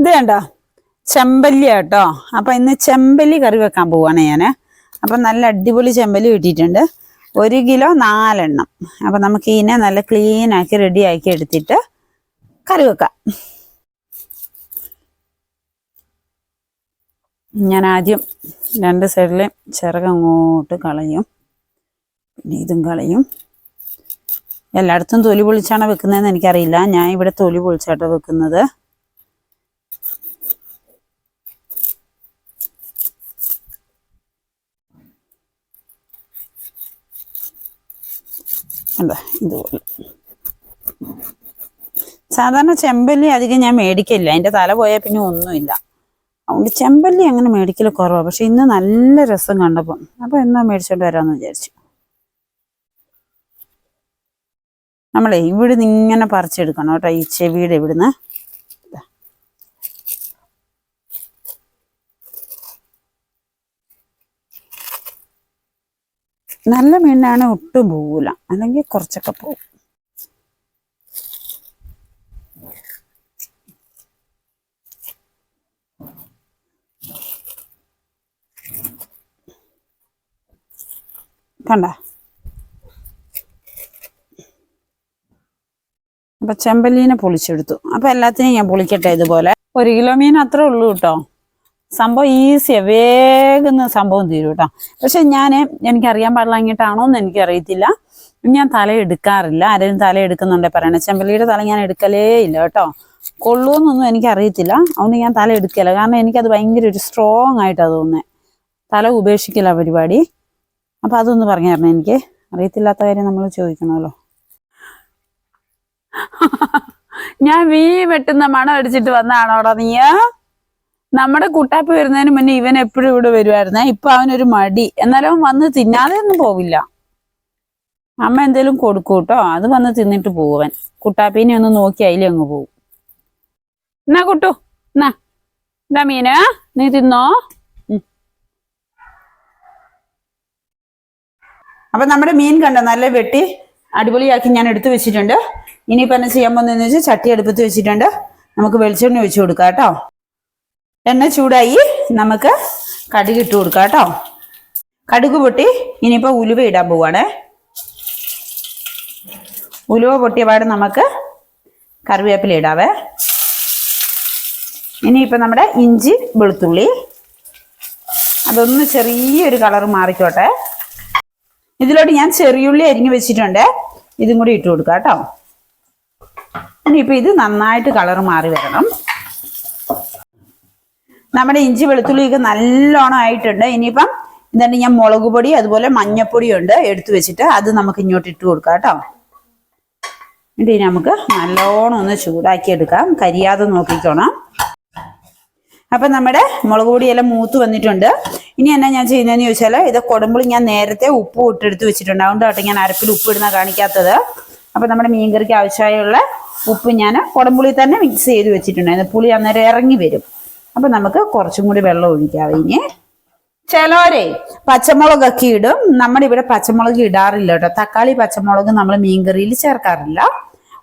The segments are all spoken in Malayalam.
ഇത് കണ്ടോ? ചെമ്പല്ലി കേട്ടോ അപ്പം ഇന്ന് ചെമ്പല്ലി കറി വെക്കാൻ പോവാണ് ഞാൻ അപ്പം നല്ല അടിപൊളി ചെമ്പല്ലി കിട്ടിയിട്ടുണ്ട്. ഒരു കിലോ നാലെണ്ണം. അപ്പം നമുക്ക് ഇതിനെ നല്ല ക്ലീൻ ആക്കി റെഡി ആക്കി എടുത്തിട്ട് കറി വെക്കാം. ഞാൻ ആദ്യം രണ്ട് സൈഡിലെ ചിറക് അങ്ങോട്ട് കളയും. പിന്നെ ഇതും കളയും. എല്ലായിടത്തും തൊലി പൊളിച്ചാണ് വെക്കുന്നതെന്ന് എനിക്കറിയില്ല. ഞാൻ ഇവിടെ തൊലി പൊളിച്ചാട്ടോ വെക്കുന്നത്. അല്ല ഇതുപോലെ. സാധാരണ ചെമ്പല്ലി അധികം ഞാൻ മേടിക്കില്ല അതിന്റെ തല പോയാൽ പിന്നെ ഒന്നുമില്ല. അതുകൊണ്ട് ചെമ്പല്ലി അങ്ങനെ മേടിക്കൽ കുറവാണ് പക്ഷെ ഇന്ന് നല്ല രസം കണ്ടപ്പം. അപ്പോൾ എന്നാ മേടിച്ചോണ്ട് വരാമെന്ന് വിചാരിച്ചു. നമ്മളെ ഇവിടുന്ന് ഇങ്ങനെ പറിച്ചെടുക്കണം കേട്ടോ. ഈ ചെവിയുടെ ഇവിടുന്ന്. നല്ല മീനാണ് ഒട്ടും പോകൂല അല്ലെങ്കിൽ കുറച്ചൊക്കെ പോകും കണ്ട? അപ്പൊ ചെമ്പല്ലീനെ പൊളിച്ചെടുത്തു. അപ്പൊ എല്ലാത്തിനെയും ഞാൻ പൊളിക്കട്ടെ ഇതുപോലെ? ഒരു കിലോ മീൻ അത്രേ ഉള്ളൂ കേട്ടോ. സംഭവം ഈസിയാ വേഗം സംഭവം തീരും കേട്ടോ പക്ഷെ ഞാൻ എനിക്കറിയാൻ പാടില്ലാഞ്ഞിട്ടാണോ എന്ന് എനിക്കറിയത്തില്ല. ഞാൻ തല എടുക്കാറില്ല. ആരെങ്കിലും തല എടുക്കുന്നുണ്ടേ പറയണേ. ചെമ്പല്ലിയുടെ തല ഞാൻ എടുക്കലേ ഇല്ല കേട്ടോ. കൊള്ളുമെന്നൊന്നും എനിക്കറിയത്തില്ല. അതുകൊണ്ട് ഞാൻ തല എടുക്കല. കാരണം എനിക്കത് ഭയങ്കര ഒരു സ്ട്രോങ് ആയിട്ടാണ് തോന്നുന്നത് തല ഉപേക്ഷിക്കില്ല പരിപാടി. അപ്പൊ അതൊന്ന് പറഞ്ഞു തരണം എനിക്ക്. അറിയത്തില്ലാത്ത കാര്യം നമ്മൾ ചോദിക്കണമല്ലോ. ഞാൻ വീ വെട്ടുന്ന മണം അടിച്ചിട്ട് വന്നാണോടാ നീ നമ്മുടെ കുട്ടാപ്പി വരുന്നതിന് മുന്നേ ഇവൻ എപ്പോഴും ഇവിടെ വരുമായിരുന്നേ ഇപ്പൊ അവനൊരു മടി. എന്നാലും അവൻ വന്ന് തിന്നാതെ ഒന്നും പോവില്ല. അമ്മ എന്തേലും കൊടുക്കും കേട്ടോ. അത് വന്ന് തിന്നിട്ട് പോവൻ കുട്ടാപ്പീനെ ഒന്ന് നോക്കി അതിലെ അങ്ങ് പോവും. എന്നാ കുട്ടു എന്നാ. ഇതാ മീന്? നീ തിന്നോ. അപ്പൊ നമ്മുടെ മീൻ കണ്ടോ? നല്ല വെട്ടി അടിപൊളിയാക്കി ഞാൻ എടുത്തു വെച്ചിട്ടുണ്ട്. ഇനിയിപ്പോ എന്നെ ചെയ്യാൻ പോകുന്നതെന്ന് വെച്ചാൽ ചട്ടി അടുപ്പത്ത് വെച്ചിട്ടുണ്ട്. നമുക്ക് വെളിച്ചെണ്ണ ഒഴിച്ചു കൊടുക്കാം കേട്ടോ. എണ്ണ ചൂടായി നമുക്ക് കടുക് ഇട്ട് കൊടുക്കാം കേട്ടോ. കടുക് പൊട്ടി ഇനിയിപ്പോ ഉലുവ ഇടാൻ പോവാണ്. ഉലുവ പൊട്ടിയ പാട് നമുക്ക് കറിവേപ്പില ഇടാവേ. ഇനിയിപ്പോ നമ്മുടെ ഇഞ്ചി വെളുത്തുള്ളി. അതൊന്ന് ചെറിയൊരു കളർ മാറിക്കോട്ടെ. ഇതിലോട്ട് ഞാൻ ചെറിയുള്ളി അരിഞ്ഞു വെച്ചിട്ടുണ്ട്. ഇതും കൂടി ഇട്ട് കൊടുക്കാം കേട്ടോ. ഇനിയിപ്പോൾ ഇത് നന്നായിട്ട് കളർ മാറി വരണം. നമ്മുടെ ഇഞ്ചി വെളുത്തുള്ളിയൊക്കെ നല്ലോണം ആയിട്ടുണ്ട്. ഇനിയിപ്പം എന്താണ് ഞാൻ മുളക് പൊടി അതുപോലെ മഞ്ഞപ്പൊടി ഉണ്ട് എടുത്തു വെച്ചിട്ട് അത് നമുക്ക് ഇങ്ങോട്ട് ഇട്ട് കൊടുക്കാം കേട്ടോ. ഇനി നമുക്ക് നല്ലോണം ഒന്ന് ചൂടാക്കി എടുക്കാം. കരിയാതെ നോക്കിക്കോണം. അപ്പൊ നമ്മുടെ മുളക് പൊടിയെല്ലാം മൂത്ത് വന്നിട്ടുണ്ട്. ഇനി എന്നാ ഞാൻ ചെയ്യുന്നതെന്ന് ചോദിച്ചാൽ ഇത് കൊടുമ്പോൾ ഞാൻ നേരത്തെ ഉപ്പ് ഇട്ടെടുത്ത് വെച്ചിട്ടുണ്ട്. അതുകൊണ്ട് കേട്ടോ ഞാൻ അരപ്പിൽ ഉപ്പ് ഇടുന്ന കാണിക്കാത്തത്. അപ്പൊ നമ്മുടെ മീൻകറിക്ക് ആവശ്യമായുള്ള ഉപ്പ് ഞാൻ കുടമ്പുളി തന്നെ മിക്സ് ചെയ്ത് വെച്ചിട്ടുണ്ടായിരുന്നു പുളി അന്നേരം ഇറങ്ങി വരും. അപ്പൊ നമുക്ക് കുറച്ചും കൂടി വെള്ളം ഒഴിക്കാം ഇനി. ചിലവരെ പച്ചമുളകൊക്കെ ഇടും. നമ്മുടെ ഇവിടെ പച്ചമുളക് ഇടാറില്ല കേട്ടോ. തക്കാളി പച്ചമുളക് നമ്മൾ മീൻകറിയിൽ ചേർക്കാറില്ല.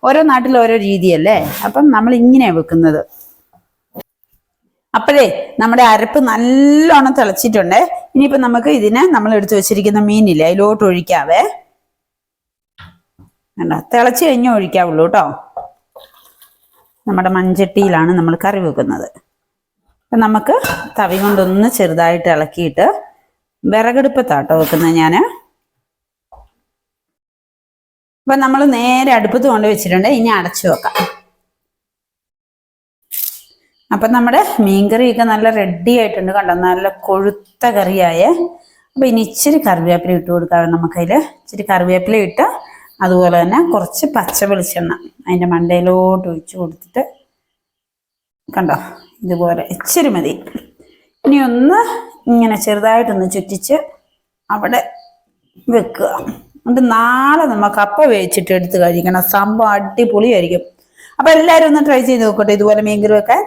ഓരോ നാട്ടിൽ ഓരോ രീതിയല്ലേ? അപ്പം നമ്മൾ ഇങ്ങനെയാണ് വെക്കുന്നത്. അപ്പോഴേ നമ്മുടെ അരപ്പ് നല്ലോണം തിളച്ചിട്ടുണ്ട്. ഇനിയിപ്പോൾ നമുക്ക് ഇതിനെ നമ്മൾ എടുത്തു വെച്ചിരിക്കുന്ന മീനില്ലേ അതിലോട്ട് ഒഴിക്കാവേ. കണ്ടോ? തിളച്ച് കഴിഞ്ഞ് ഒഴിക്കാവുള്ളൂ കേട്ടോ. നമ്മുടെ മൺചട്ടിയിലാണ് നമ്മൾ കറി വെക്കുന്നത്. നമുക്ക് തവി കൊണ്ടൊന്ന് ചെറുതായിട്ട് ഇളക്കിയിട്ട് വിറകടുപ്പത്താട്ടോ വെക്കുന്നത് ഞാൻ അപ്പം നമ്മൾ നേരെ അടുപ്പത്ത് കൊണ്ട് വെച്ചിട്ടുണ്ട്. ഇനി അടച്ചു വെക്കാം. അപ്പം നമ്മുടെ മീൻകറിയൊക്കെ നല്ല റെഡി ആയിട്ടുണ്ട് കണ്ടോ? നല്ല കൊഴുത്ത കറിയായേ. അപ്പം ഇനി ഇച്ചിരി കറിവേപ്പില ഇട്ട് കൊടുക്കാം. നമുക്കതിൽ ഇച്ചിരി കറിവേപ്പില ഇട്ട് അതുപോലെ തന്നെ കുറച്ച് പച്ച വെളിച്ചെണ്ണ അതിന്റെ മണ്ടയിലോട്ട് ഒഴിച്ച് കൊടുത്തിട്ട് കണ്ടോ? ഇതുപോലെ ഇച്ചിരി മതി. ഇനി ഒന്ന് ഇങ്ങനെ ചെറുതായിട്ടൊന്ന് ചുറ്റിച്ച് അവിടെ വെക്കുക. എന്നിട്ട് നാളെ നമുക്ക് അപ്പ വേവിച്ചിട്ട് എടുത്ത് കഴിക്കണം. സംഭവം അടിപൊളിയായിരിക്കും. അപ്പം എല്ലാവരും ഒന്ന് ട്രൈ ചെയ്ത് നോക്കട്ടെ ഇതുപോലെ മീൻകറി വെക്കാൻ.